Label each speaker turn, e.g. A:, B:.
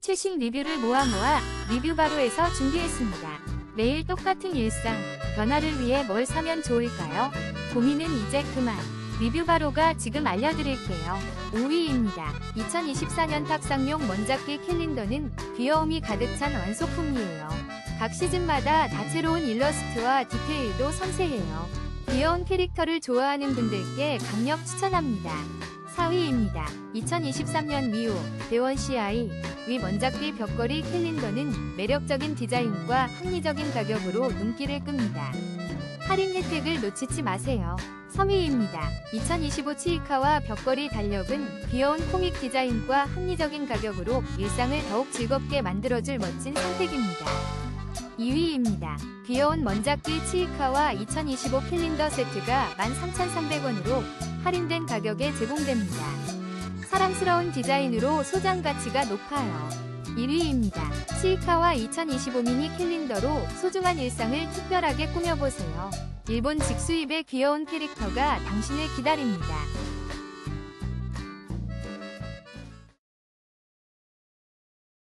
A: 최신 리뷰를 모아 모아 리뷰 바로에서 준비했습니다. 매일 똑같은 일상, 변화를 위해 뭘 사면 좋을까요? 고민은 이제 그만. 리뷰 바로가 지금 알려드릴게요. 5위입니다. 2024년 탁상용 먼작기 캘린더는 귀여움이 가득 찬 완소품이에요. 각 시즌마다 다채로운 일러스트와 디테일도 섬세해요. 귀여운 캐릭터를 좋아하는 분들께 강력 추천합니다. 4위입니다. 2023년 미호 대원 CI 위 먼작비 벽걸이 캘린더는 매력적인 디자인과 합리적인 가격으로 눈길을 끕니다. 할인 혜택을 놓치지 마세요. 3위입니다. 2025 치이카와 벽걸이 달력은 귀여운 코믹 디자인과 합리적인 가격으로 일상을 더욱 즐겁게 만들어줄 멋진 선택입니다. 2위입니다. 귀여운 먼작기 치이카와 2025 캘린더 세트가 13,300원으로 할인된 가격에 제공됩니다. 사랑스러운 디자인으로 소장 가치가 높아요. 1위입니다. 치이카와 2025 미니 캘린더로 소중한 일상을 특별하게 꾸며보세요. 일본 직수입의 귀여운 캐릭터가 당신을 기다립니다.